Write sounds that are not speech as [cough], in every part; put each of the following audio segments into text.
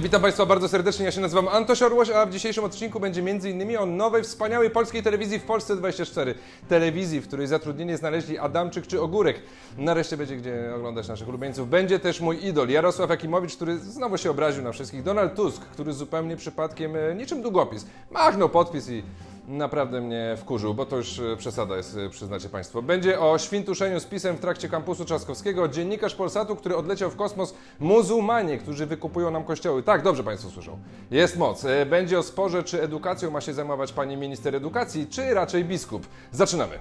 Witam Państwa bardzo serdecznie, ja się nazywam Antoś Orłoś, a w dzisiejszym odcinku będzie m.in. o nowej, wspaniałej polskiej telewizji w Polsce 24. Telewizji, w której zatrudnienie znaleźli Adamczyk czy Ogórek. Nareszcie będzie gdzie oglądać naszych ulubieńców. Będzie też mój idol, Jarosław Jakimowicz, który znowu się obraził na wszystkich. Donald Tusk, który zupełnie przypadkiem, e, niczym długopis, machnął podpis i naprawdę mnie wkurzył, bo to już e, przesada jest, e, przyznacie Państwo. Będzie o świntuszeniu z pisem w trakcie kampusu Trzaskowskiego, dziennikarz Polsatu, który odleciał w kosmos, muzułmanie, którzy wykupują nam kościoły. Tak, dobrze Państwo słyszą. Jest moc. E, Będzie o sporze, czy edukacją ma się zajmować pani minister edukacji, czy raczej biskup. Zaczynamy.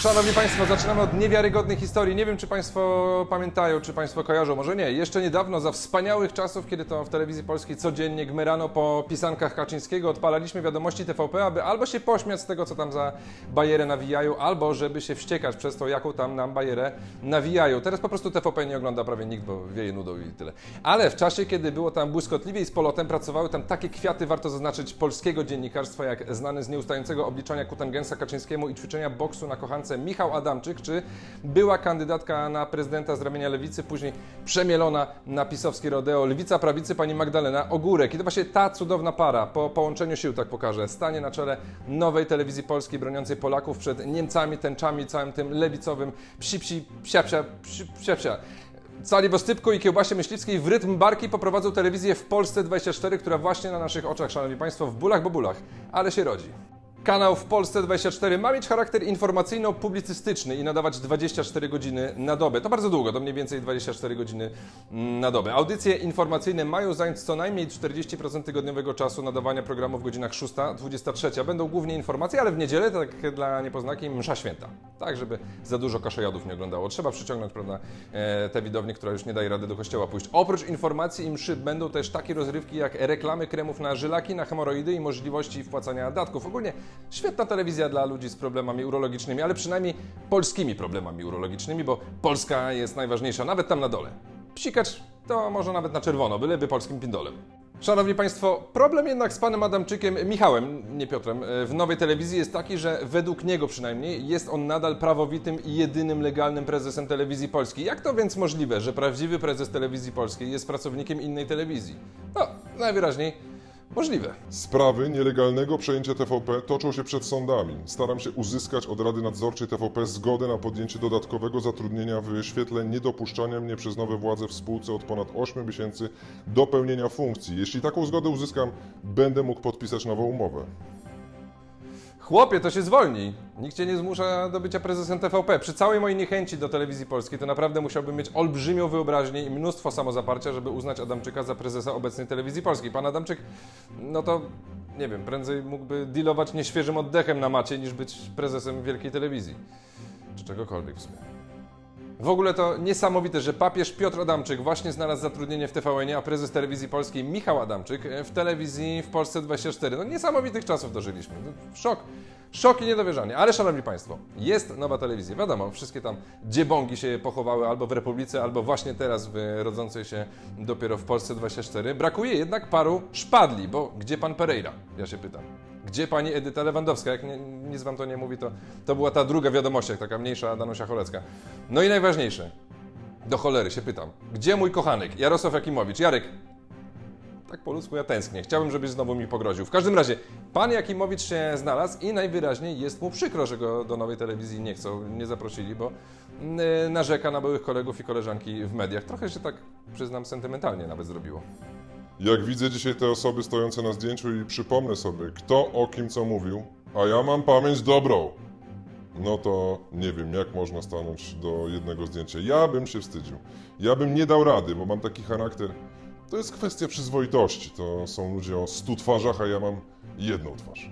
Szanowni Państwo, zaczynamy od niewiarygodnej historii. Nie wiem, czy Państwo pamiętają, czy Państwo kojarzą, może nie. Jeszcze niedawno, za wspaniałych czasów, kiedy to w telewizji polskiej codziennie gmerano po pisankach Kaczyńskiego, odpalaliśmy wiadomości TVP, aby albo się pośmiać z tego, co tam za bajerę nawijają, albo żeby się wściekać przez to, jaką tam nam bajerę nawijają. Teraz po prostu TVP nie ogląda prawie nikt, bo wieje nudą i tyle. Ale w czasie, kiedy było tam błyskotliwie i z polotem, pracowały tam takie kwiaty, warto zaznaczyć, polskiego dziennikarstwa, jak znany z nieustającego obliczania kutangensa Kaczyńskiemu i ćwiczenia boksu na kochance Michał Adamczyk, czy była kandydatka na prezydenta z ramienia Lewicy, później przemielona na pisowskie rodeo Lewica Prawicy pani Magdalena Ogórek. I to właśnie ta cudowna para, po połączeniu sił, tak pokażę, stanie na czele nowej telewizji polskiej broniącej Polaków przed Niemcami, tęczami, całym tym lewicowym psia-psia, psi- psia-psia. Cali Wostypku i Kiełbasie Myśliwskiej w rytm barki poprowadzą telewizję w Polsce 24, która właśnie na naszych oczach, szanowni państwo, w bólach bo bólach, ale się rodzi. Kanał w Polsce 24 ma mieć charakter informacyjno-publicystyczny i nadawać 24 godziny na dobę. To bardzo długo, to mniej więcej 24 godziny mm, na dobę. Audycje informacyjne mają zająć co najmniej 40% tygodniowego czasu nadawania programu w godzinach 6-23. Będą głównie informacje, ale w niedzielę, tak dla niepoznaki, msza święta. Tak, żeby za dużo kaszojadów nie oglądało. Trzeba przyciągnąć, prawda, e, tę widownię, która już nie daje rady do kościoła pójść. Oprócz informacji i mszy będą też takie rozrywki jak reklamy kremów na żylaki, na hemoroidy i możliwości wpłacania datków. Ogólnie świetna telewizja dla ludzi z problemami urologicznymi, ale przynajmniej polskimi problemami urologicznymi, bo Polska jest najważniejsza, nawet tam na dole. Psikacz to może nawet na czerwono, byleby polskim pindolem. Szanowni Państwo, problem jednak z panem Adamczykiem, Michałem, nie Piotrem, e, w nowej telewizji jest taki, że według niego przynajmniej jest on nadal prawowitym i jedynym legalnym prezesem telewizji polskiej. Jak to więc możliwe, że prawdziwy prezes telewizji polskiej jest pracownikiem innej telewizji? No, najwyraźniej możliwe. Sprawy nielegalnego przejęcia TVP toczą się przed sądami. Staram się uzyskać od Rady Nadzorczej TVP zgodę na podjęcie dodatkowego zatrudnienia w świetle niedopuszczania mnie przez nowe władze w spółce od ponad 8 miesięcy do pełnienia funkcji. Jeśli taką zgodę uzyskam, będę mógł podpisać nową umowę. Chłopie, to się zwolnij. Nikt cię nie zmusza do bycia prezesem TVP. Przy całej mojej niechęci do telewizji polskiej, to naprawdę musiałbym mieć olbrzymią wyobraźnię i mnóstwo samozaparcia, żeby uznać Adamczyka za prezesa obecnej telewizji polskiej. Pan Adamczyk, no to nie wiem, prędzej mógłby dealować nieświeżym oddechem na macie, niż być prezesem wielkiej telewizji. Czy czegokolwiek w sumie. W ogóle to niesamowite, że papież Piotr Adamczyk właśnie znalazł zatrudnienie w tvn a prezes telewizji polskiej Michał Adamczyk w telewizji w Polsce 24. No niesamowitych czasów dożyliśmy. No, Szok. Szok i niedowierzanie. Ale szanowni Państwo, jest nowa telewizja. Wiadomo, wszystkie tam dziebongi się pochowały albo w Republice, albo właśnie teraz w rodzącej się dopiero w Polsce 24. Brakuje jednak paru szpadli, bo gdzie pan Pereira? Ja się pytam. Gdzie pani Edyta Lewandowska? Jak nie, nic wam to nie mówi, to, to była ta druga wiadomość, taka mniejsza Danusia Cholecka. No i najważniejsze, do cholery się pytam. Gdzie mój kochanek? Jarosław Jakimowicz. Jarek, tak po ludzku ja tęsknię. Chciałbym, żebyś znowu mi pogroził. W każdym razie, pan Jakimowicz się znalazł i najwyraźniej jest mu przykro, że go do nowej telewizji nie chcą, nie zaprosili, bo yy, narzeka na byłych kolegów i koleżanki w mediach. Trochę się tak, przyznam, sentymentalnie nawet zrobiło. Jak widzę dzisiaj te osoby stojące na zdjęciu i przypomnę sobie, kto o kim co mówił, a ja mam pamięć dobrą, no to nie wiem, jak można stanąć do jednego zdjęcia. Ja bym się wstydził. Ja bym nie dał rady, bo mam taki charakter. To jest kwestia przyzwoitości. To są ludzie o stu twarzach, a ja mam jedną twarz.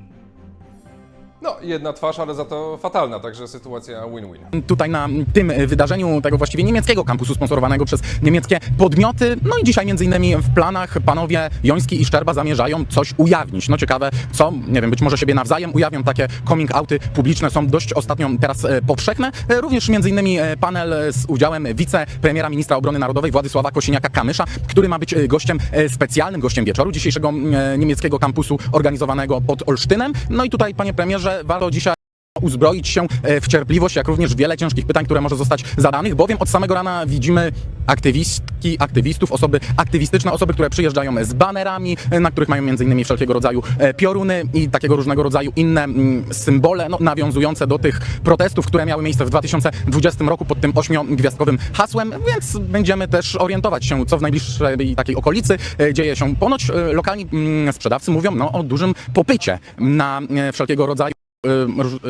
No, jedna twarz, ale za to fatalna, także sytuacja win-win. tutaj na tym wydarzeniu tego właściwie niemieckiego kampusu sponsorowanego przez niemieckie podmioty. No i dzisiaj między innymi w planach panowie Joński i Szczerba zamierzają coś ujawnić. No ciekawe co, nie wiem, być może siebie nawzajem ujawnią. Takie coming outy publiczne są dość ostatnio teraz e, powszechne. E, Również między innymi e, panel z udziałem wicepremiera ministra obrony narodowej Władysława Kosiniaka-Kamysza, który ma być gościem specjalnym, gościem wieczoru dzisiejszego niemieckiego kampusu organizowanego pod Olsztynem. No i tutaj panie premierze warto dzisiaj uzbroić się e, w cierpliwość, jak również wiele ciężkich pytań, które może zostać zadanych, bowiem od samego rana widzimy aktywistki, aktywistów, osoby aktywistyczne, osoby, które przyjeżdżają z banerami, e, na których mają innymi wszelkiego rodzaju e, pioruny i takiego różnego rodzaju inne mm, symbole, no, nawiązujące do tych protestów, które miały miejsce w 2020 roku pod tym ośmiogwiazdkowym hasłem, więc będziemy też orientować się, co w najbliższej takiej okolicy dzieje się. Ponoć lokalni mm, sprzedawcy mówią no, o dużym popycie na wszelkiego rodzaju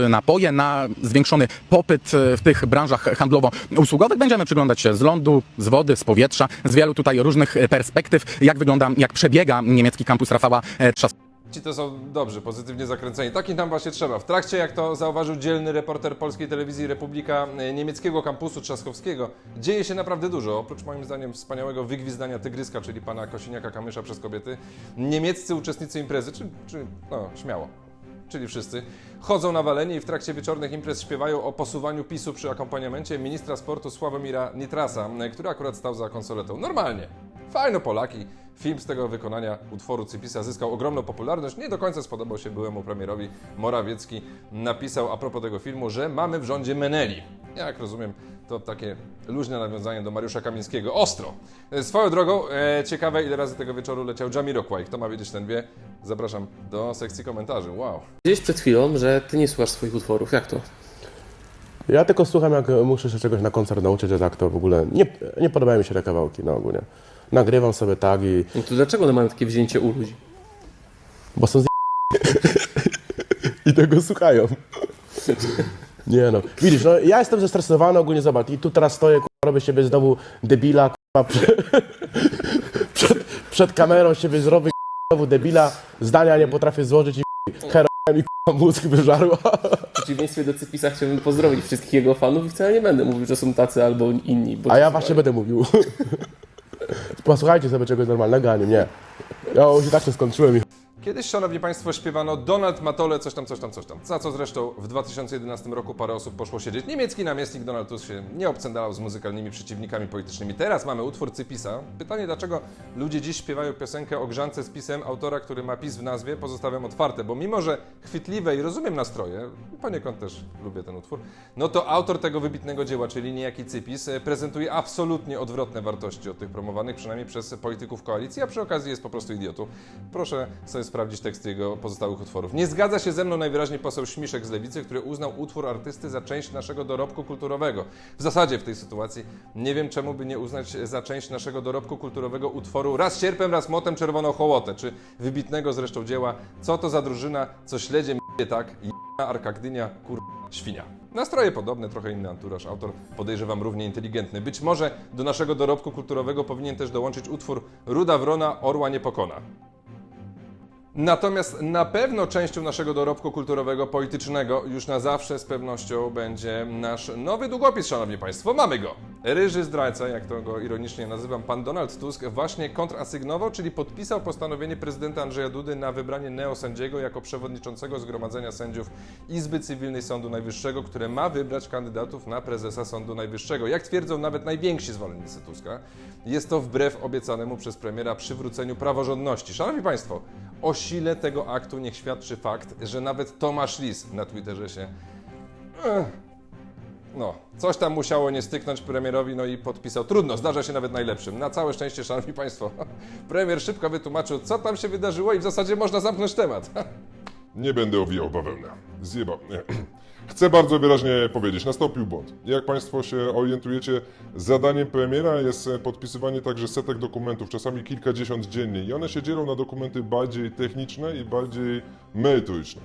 napoje, na zwiększony popyt y, w tych branżach handlowo-usługowych. Będziemy przyglądać się z lądu, z wody, z powietrza, z wielu tutaj różnych y, perspektyw, jak wygląda, jak przebiega niemiecki kampus Rafała Trzaskowskiego. Ci to są dobrzy, pozytywnie zakręceni. Takich nam właśnie trzeba. W trakcie, jak to zauważył dzielny reporter polskiej telewizji Republika niemieckiego kampusu Trzaskowskiego, dzieje się naprawdę dużo. Oprócz moim zdaniem wspaniałego wygwizdania tygryska, czyli pana Kosiniaka-Kamysza przez kobiety, niemieccy uczestnicy imprezy, czy, czy no śmiało, czyli wszyscy, chodzą na walenie i w trakcie wieczornych imprez śpiewają o posuwaniu PiSu przy akompaniamencie ministra sportu Sławomira Nitrasa, który akurat stał za konsoletą. Normalnie. Fajno Polaki. Film z tego wykonania utworu Cypisa zyskał ogromną popularność. Nie do końca spodobał się byłemu premierowi Morawiecki. Napisał a propos tego filmu, że mamy w rządzie Meneli. Jak rozumiem, to takie luźne nawiązanie do Mariusza Kamińskiego. Ostro! E, Swoją drogą, e, ciekawe ile razy tego wieczoru leciał Jamiroquai. Kto ma wiedzieć, ten wie. Zapraszam do sekcji komentarzy. Wow. Powiedziałeś przed chwilą, że ty nie słuchasz swoich utworów. Jak to? Ja tylko słucham, jak muszę się czegoś na koncert nauczyć, a tak to w ogóle nie, nie podobają mi się te kawałki na ogół, nie? Nagrywam sobie tak i... No to dlaczego one mają takie wzięcie u ludzi? bo są z... [laughs] I tego słuchają. Nie no. Widzisz, no ja jestem zestresowany ogólnie, zobacz, i tu teraz stoję, kurwa, robię siebie znowu debila, kurwa, [laughs] przed, przed, przed kamerą siebie zrobię, kurwa, znowu debila, zdania nie potrafię złożyć i heroin mi kurwa, mózg wyżarła. W przeciwieństwie do Cypisa chciałbym pozdrowić wszystkich jego fanów i wcale nie będę mówił, że są tacy albo inni. A ja właśnie będę mówił. Posłuchajcie sobie czegoś normalnego, a nie mnie. Ja już i tak się skończyłem Kiedyś, szanowni państwo, śpiewano Donald Matole, coś tam, coś tam, coś tam. Za co zresztą w 2011 roku parę osób poszło siedzieć. Niemiecki namiestnik Donald Tusk się nie obcędalał z muzykalnymi przeciwnikami politycznymi. Teraz mamy utwór Cypisa. Pytanie, dlaczego ludzie dziś śpiewają piosenkę o grzance z pisem autora, który ma PiS w nazwie, pozostawiam otwarte, bo mimo, że chwytliwe i rozumiem nastroje, poniekąd też lubię ten utwór, no to autor tego wybitnego dzieła, czyli niejaki Cypis, e, prezentuje absolutnie odwrotne wartości od tych promowanych przynajmniej przez polityków koalicji, a przy okazji jest po prostu idiotą. Proszę sobie sprawdzić teksty jego pozostałych utworów. Nie zgadza się ze mną najwyraźniej poseł Śmiszek z Lewicy, który uznał utwór artysty za część naszego dorobku kulturowego. W zasadzie w tej sytuacji nie wiem, czemu by nie uznać za część naszego dorobku kulturowego utworu raz sierpem, raz motem czerwoną hołotę, czy wybitnego zresztą dzieła Co to za drużyna, co śledzie m***e tak, jedna Arka Gdynia, kur... świnia. Nastroje podobne, trochę inny anturaż. Autor podejrzewam równie inteligentny. Być może do naszego dorobku kulturowego powinien też dołączyć utwór Ruda Wrona Orła nie pokona. Natomiast na pewno częścią naszego dorobku kulturowego, politycznego już na zawsze z pewnością będzie nasz nowy długopis, szanowni państwo. Mamy go. Ryży zdrajca, jak to go ironicznie nazywam, pan Donald Tusk właśnie kontrasygnował, czyli podpisał postanowienie prezydenta Andrzeja Dudy na wybranie neosędziego jako przewodniczącego Zgromadzenia Sędziów Izby Cywilnej Sądu Najwyższego, które ma wybrać kandydatów na prezesa Sądu Najwyższego. Jak twierdzą nawet najwięksi zwolennicy Tuska, jest to wbrew obiecanemu przez premiera przywróceniu praworządności. Szanowni Państwo, o sile tego aktu niech świadczy fakt, że nawet Tomasz Lis na Twitterze się. No, coś tam musiało nie styknąć premierowi, no i podpisał. Trudno, zdarza się nawet najlepszym. Na całe szczęście, szanowni państwo, [laughs] premier szybko wytłumaczył, co tam się wydarzyło i w zasadzie można zamknąć temat. [laughs] Nie będę owijał bawełnę. Zjebał. Nie. [clears throat] Chcę bardzo wyraźnie powiedzieć, nastąpił błąd. Jak Państwo się orientujecie, zadaniem premiera jest podpisywanie także setek dokumentów, czasami kilkadziesiąt dziennie i one się dzielą na dokumenty bardziej techniczne i bardziej merytoryczne.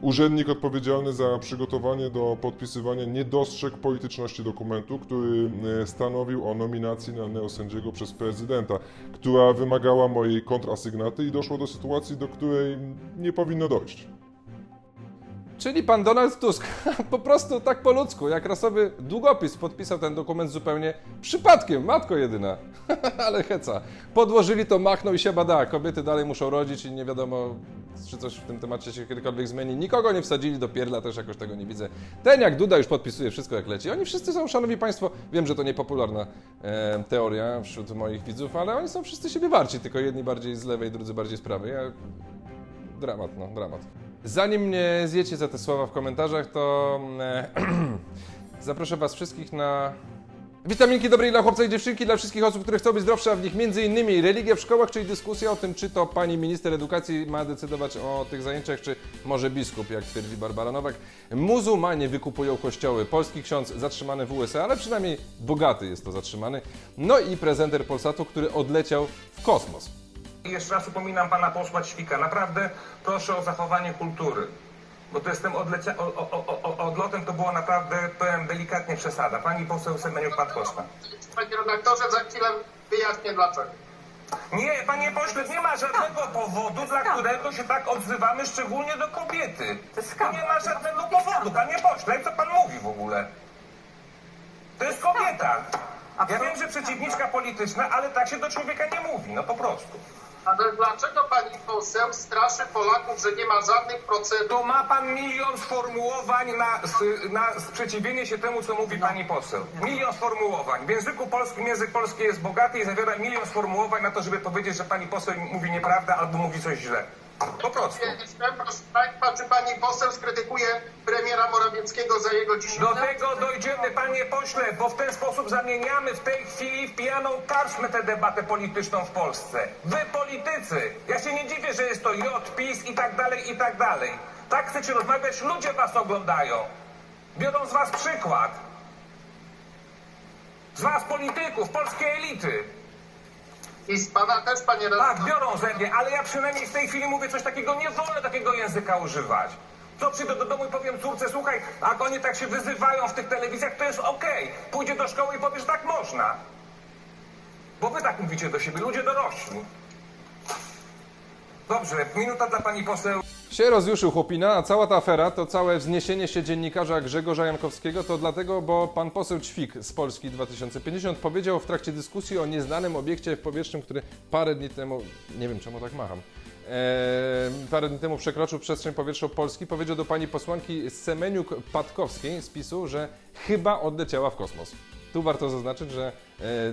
Urzędnik odpowiedzialny za przygotowanie do podpisywania nie dostrzegł polityczności dokumentu, który e, stanowił o nominacji na neosędziego przez prezydenta, która wymagała mojej kontrasygnaty i doszło do sytuacji, do której nie powinno dojść. Czyli pan Donald Tusk [laughs] po prostu tak po ludzku, jak rasowy długopis podpisał ten dokument zupełnie przypadkiem, matko jedyna. [laughs] Ale heca. Podłożyli to, machnął i się bada. Kobiety dalej muszą rodzić i nie wiadomo, czy coś w tym temacie się kiedykolwiek zmieni. Nikogo nie wsadzili do pierdla, też jakoś tego nie widzę. Ten jak Duda już podpisuje wszystko jak leci. Oni wszyscy są, szanowni państwo, wiem, że to niepopularna e, teoria wśród moich widzów, ale oni są wszyscy siebie warci, tylko jedni bardziej z lewej, drudzy bardziej z prawej. Ja... Dramat, no, dramat. Zanim mnie zjecie za te słowa w komentarzach, to e, [clears throat] zaproszę Was wszystkich na Witaminki dobrej dla chłopca i dziewczynki, dla wszystkich osób, które chcą być zdrowsze, a w nich innymi religia w szkołach, czyli dyskusja o tym, czy to pani minister edukacji ma decydować o tych zajęciach, czy może biskup, jak twierdzi Barbara Nowak. Muzułmanie wykupują kościoły, polski ksiądz zatrzymany w USA, ale przynajmniej bogaty jest to zatrzymany. No i prezenter Polsatu, który odleciał w kosmos. Jeszcze raz upominam pana posła Ćwika, naprawdę proszę o zachowanie kultury. Bo to jestem odlecia- o, o, o, o, odlotem, to było naprawdę, powiem delikatnie przesada. Pani poseł Semeniuk Patkowska. Panie redaktorze, za chwilę wyjaśnię dlaczego. Nie, panie pośle, nie ma żadnego powodu, dla którego się tak odzywamy, szczególnie do kobiety. To nie ma żadnego powodu, panie pośle, co pan mówi w ogóle? To jest kobieta. Ja wiem, że przeciwniczka polityczna, ale tak się do człowieka nie mówi, no po prostu. Ale dlaczego pani poseł straszy Polaków, że nie ma żadnych procedur? To ma pan milion sformułowań na, na sprzeciwienie się temu, co mówi pani poseł. Milion sformułowań. W języku polskim język polski jest bogaty i zawiera milion sformułowań na to, żeby powiedzieć, że pani poseł mówi nieprawdę albo mówi coś źle. Po prostu. Jestem, proszę państwa, czy pani poseł skrytykuje premiera Morawieckiego za jego dzisiejsze... Do tego dojdziemy, panie pośle, bo w ten sposób zamieniamy w tej chwili w pijaną karczmę tę debatę polityczną w Polsce. Wy politycy! Ja się nie dziwię, że jest to J, PiS i tak dalej, i tak dalej. Tak chcecie rozmawiać, ludzie was oglądają. Biorą z was przykład. Z was polityków, polskiej elity. I z pana też, panie Tak, redaktorze. biorą ze mnie, ale ja przynajmniej w tej chwili mówię coś takiego, nie wolno takiego języka używać. Co przyjdę do domu i powiem córce, słuchaj, jak oni tak się wyzywają w tych telewizjach, to jest okej. Pójdzie do szkoły i powiesz, tak można. Bo wy tak mówicie do siebie, ludzie dorośli. Dobrze, minuta dla pani poseł. Się rozjuszył chłopina, a cała ta afera, to całe wzniesienie się dziennikarza Grzegorza Jankowskiego, to dlatego, bo pan poseł Ćwik z Polski 2050 powiedział w trakcie dyskusji o nieznanym obiekcie powietrznym, który parę dni temu, nie wiem czemu tak macham, e, parę dni temu przekroczył przestrzeń powietrzną Polski, powiedział do pani posłanki Semeniuk-Patkowskiej z PiSu, że chyba odleciała w kosmos. Tu warto zaznaczyć, że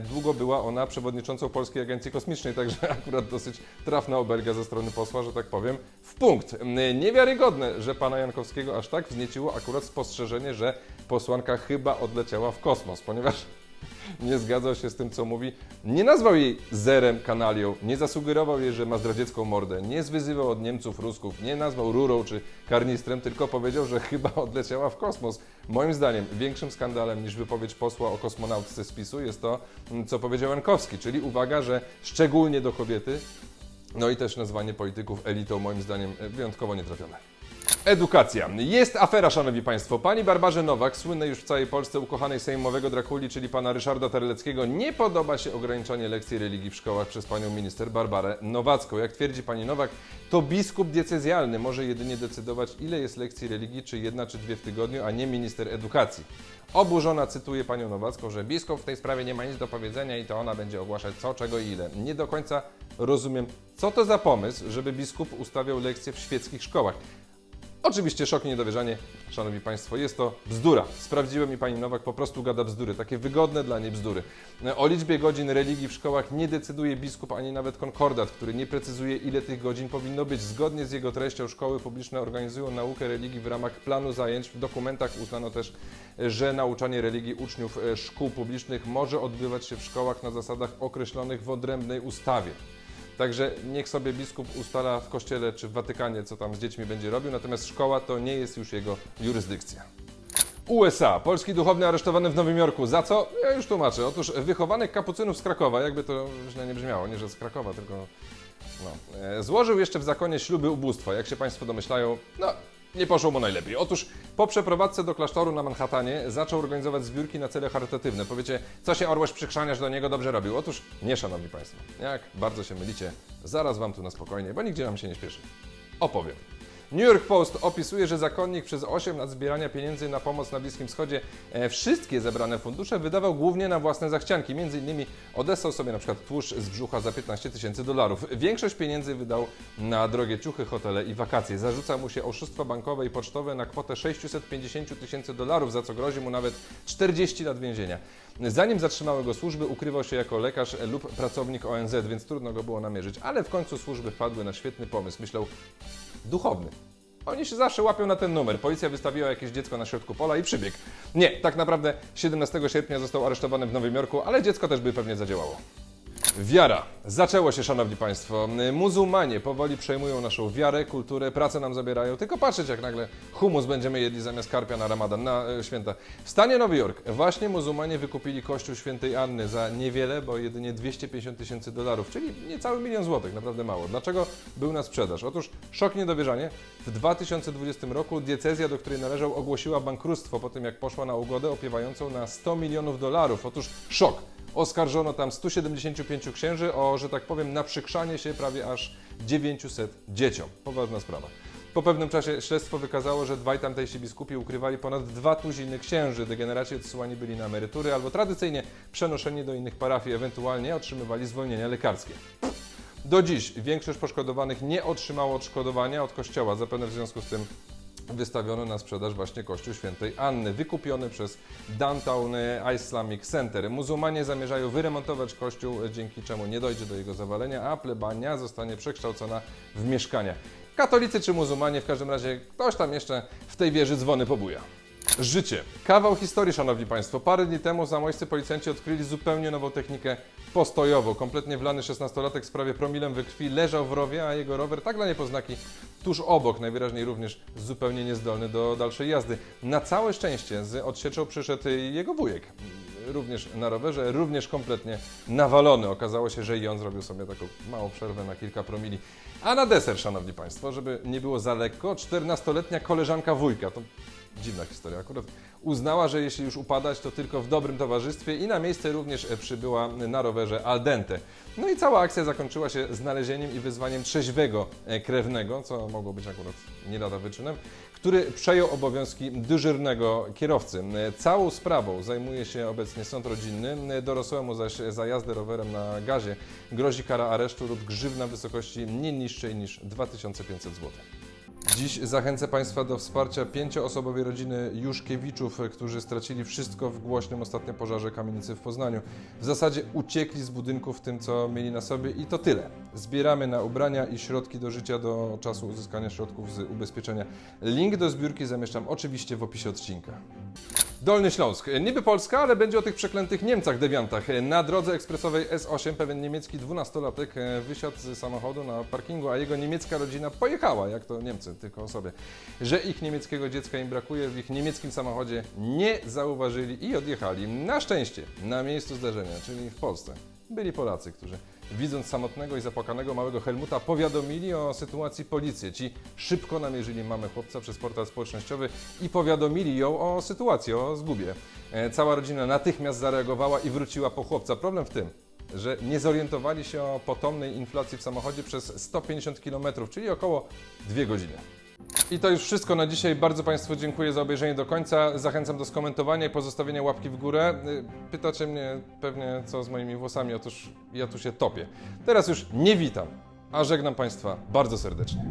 długo była ona przewodniczącą Polskiej Agencji Kosmicznej, także [laughs] akurat dosyć trafna obelga ze strony posła, że tak powiem, w punkt. Niewiarygodne, że pana Jankowskiego aż tak wznieciło akurat spostrzeżenie, że posłanka chyba odleciała w kosmos, ponieważ nie zgadzał się z tym, co mówi. Nie nazwał jej zerem, kanalią, nie zasugerował jej, że ma zdradziecką mordę, nie zwyzywał od Niemców, Rusków, nie nazwał rurą czy karnistrem, tylko powiedział, że chyba odleciała w kosmos. Moim zdaniem większym skandalem niż wypowiedź posła o kosmonautce z PiSu jest to, m, co powiedział Jankowski, czyli uwaga, że szczególnie do kobiety, no i też nazwanie polityków elitą moim zdaniem e, wyjątkowo nietrafione. Edukacja. Jest afera, szanowni państwo. Pani Barbarze Nowak, słynnej już w całej Polsce ukochanej sejmowego Drakuli, czyli pana Ryszarda Terleckiego, nie podoba się ograniczanie lekcji religii w szkołach przez panią minister Barbarę Nowacką. Jak twierdzi pani Nowak, to biskup diecezjalny może jedynie decydować, ile jest lekcji religii, czy jedna, czy dwie w tygodniu, a nie minister edukacji. Oburzona cytuje panią Nowacką, że biskup w tej sprawie nie ma nic do powiedzenia i to ona będzie ogłaszać co, czego i ile. Nie do końca rozumiem, co to za pomysł, żeby biskup ustawiał lekcje w świeckich szkołach. Oczywiście szok i niedowierzanie, szanowni państwo, jest to bzdura. Sprawdziłem i pani Nowak po prostu gada bzdury, takie wygodne dla niej bzdury. O liczbie godzin religii w szkołach nie decyduje biskup ani nawet konkordat, który nie precyzuje ile tych godzin powinno być. Zgodnie z jego treścią szkoły publiczne organizują naukę religii w ramach planu zajęć. W dokumentach uznano też, że nauczanie religii uczniów e, szkół publicznych może odbywać się w szkołach na zasadach określonych w odrębnej ustawie. Także niech sobie biskup ustala w kościele czy w Watykanie, co tam z dziećmi będzie robił, natomiast szkoła to nie jest już jego jurysdykcja. USA. Polski duchowny aresztowany w Nowym Jorku. Za co? Ja już tłumaczę. Otóż wychowanek kapucynów z Krakowa, jakby to źle nie brzmiało, nie że z Krakowa, tylko no, e, złożył jeszcze w zakonie śluby ubóstwa. Jak się Państwo domyślają, no nie poszło mu najlepiej. Otóż po przeprowadzce do klasztoru na Manhattanie zaczął organizować zbiórki na cele charytatywne. Powiecie, co się orłoś przykrzaniasz do niego dobrze robił? Otóż nie, szanowni Państwo. Jak bardzo się mylicie, zaraz Wam tu na spokojnie, bo nigdzie nam się nie śpieszy. Opowiem. New York Post opisuje, że zakonnik przez 8 lat zbierania pieniędzy na pomoc na Bliskim Wschodzie e, wszystkie zebrane fundusze wydawał głównie na własne zachcianki. Między innymi odessał sobie na przykład tłuszcz z brzucha za 15 tysięcy dolarów. Większość pieniędzy wydał na drogie ciuchy, hotele i wakacje. Zarzuca mu się oszustwa bankowe i pocztowe na kwotę 650 tysięcy dolarów, za co grozi mu nawet 40 lat więzienia. Zanim zatrzymały go służby, ukrywał się jako lekarz lub pracownik ONZ, więc trudno go było namierzyć. Ale w końcu służby wpadły na świetny pomysł. Myślał, duchowny. Oni się zawsze łapią na ten numer. Policja wystawiła jakieś dziecko na środku pola i przybieg. Nie, tak naprawdę 17 sierpnia został aresztowany w Nowym Jorku, ale dziecko też by pewnie zadziałało. Wiara. Zaczęło się, szanowni państwo. Muzułmanie powoli przejmują naszą wiarę, kulturę, pracę nam zabierają. Tylko patrzeć, jak nagle humus będziemy jedli zamiast karpia na ramadan, na e, święta. W stanie Nowy Jork właśnie muzułmanie wykupili kościół świętej Anny za niewiele, bo jedynie 250 tysięcy dolarów, czyli niecały milion złotych, naprawdę mało. Dlaczego był na sprzedaż? Otóż szok niedowierzanie. W 2020 roku diecezja, do której należał, ogłosiła bankructwo po tym, jak poszła na ugodę opiewającą na 100 milionów dolarów. Otóż szok. Oskarżono tam 175 księży o, że tak powiem, naprzykrzanie się prawie aż 900 dzieciom. Poważna sprawa. Po pewnym czasie śledztwo wykazało, że dwaj tamtejsi biskupi ukrywali ponad dwa tuziny księży. Degeneraci odsyłani byli na emerytury albo tradycyjnie przenoszeni do innych parafii, ewentualnie otrzymywali zwolnienia lekarskie. Do dziś większość poszkodowanych nie otrzymało odszkodowania od kościoła, zapewne w związku z tym wystawiono na sprzedaż właśnie Kościół Świętej Anny, wykupiony przez Downtown Islamic Center. Muzułmanie zamierzają wyremontować kościół, dzięki czemu nie dojdzie do jego zawalenia, a plebania zostanie przekształcona w mieszkania. Katolicy czy muzułmanie, w każdym razie ktoś tam jeszcze w tej wieży dzwony pobuja. Życie. Kawał historii, szanowni państwo. Parę dni temu zamojscy policjanci odkryli zupełnie nową technikę postojową. Kompletnie wlany 16-latek z prawie promilem we krwi leżał w rowie, a jego rower tak dla niepoznaki tuż obok, najwyraźniej również zupełnie niezdolny do dalszej jazdy. Na całe szczęście z odsieczą przyszedł jego wujek. Również na rowerze, również kompletnie nawalony. Okazało się, że i on zrobił sobie taką małą przerwę na kilka promili. A na deser, szanowni państwo, żeby nie było za lekko, 14-letnia koleżanka wujka, to Dziwna historia. Akurat uznała, że jeśli już upadać, to tylko w dobrym towarzystwie i na miejsce również e, przybyła na rowerze al dente. No i cała akcja zakończyła się znalezieniem i wyzwaniem trzeźwego e, krewnego, co mogło być akurat nie lada wyczynem, który przejął obowiązki dyżurnego kierowcy. E, Całą sprawą zajmuje się obecnie sąd rodzinny, dorosłemu zaś za jazdę rowerem na gazie grozi kara aresztu lub grzywna w wysokości nie niższej niż 2500 zł. Dziś zachęcę Państwa do wsparcia pięcioosobowej rodziny Juszkiewiczów, którzy stracili wszystko w głośnym ostatnio pożarze kamienicy w Poznaniu. W zasadzie uciekli z budynków tym, co mieli na sobie i to tyle. Zbieramy na ubrania i środki do życia do czasu uzyskania środków z ubezpieczenia. Link do zbiórki zamieszczam oczywiście w opisie odcinka. Dolny Śląsk. Niby Polska, ale będzie o tych przeklętych Niemcach dewiantach. Na drodze ekspresowej S8 pewien niemiecki dwunastolatek e, wysiadł z samochodu na parkingu, a jego niemiecka rodzina pojechała, jak to Niemcy, tylko o sobie. Że ich niemieckiego dziecka im brakuje, w ich niemieckim samochodzie nie zauważyli i odjechali. Na szczęście na miejscu zdarzenia, czyli w Polsce, byli Polacy, którzy widząc samotnego i zapłakanego małego Helmuta powiadomili o sytuacji policję. Ci szybko namierzyli mamę chłopca przez portal społecznościowy i powiadomili ją o sytuacji, o zgubie. E, Cała rodzina natychmiast zareagowała i wróciła po chłopca. Problem w tym, że nie zorientowali się o potomnej inflacji w samochodzie przez 150 km, czyli około 2 godziny. I to już wszystko na dzisiaj. Bardzo Państwu dziękuję za obejrzenie do końca. Zachęcam do skomentowania i pozostawienia łapki w górę. Y, Pytacie mnie pewnie, co z moimi włosami. Otóż ja tu się topię. Teraz już nie witam, a żegnam Państwa bardzo serdecznie.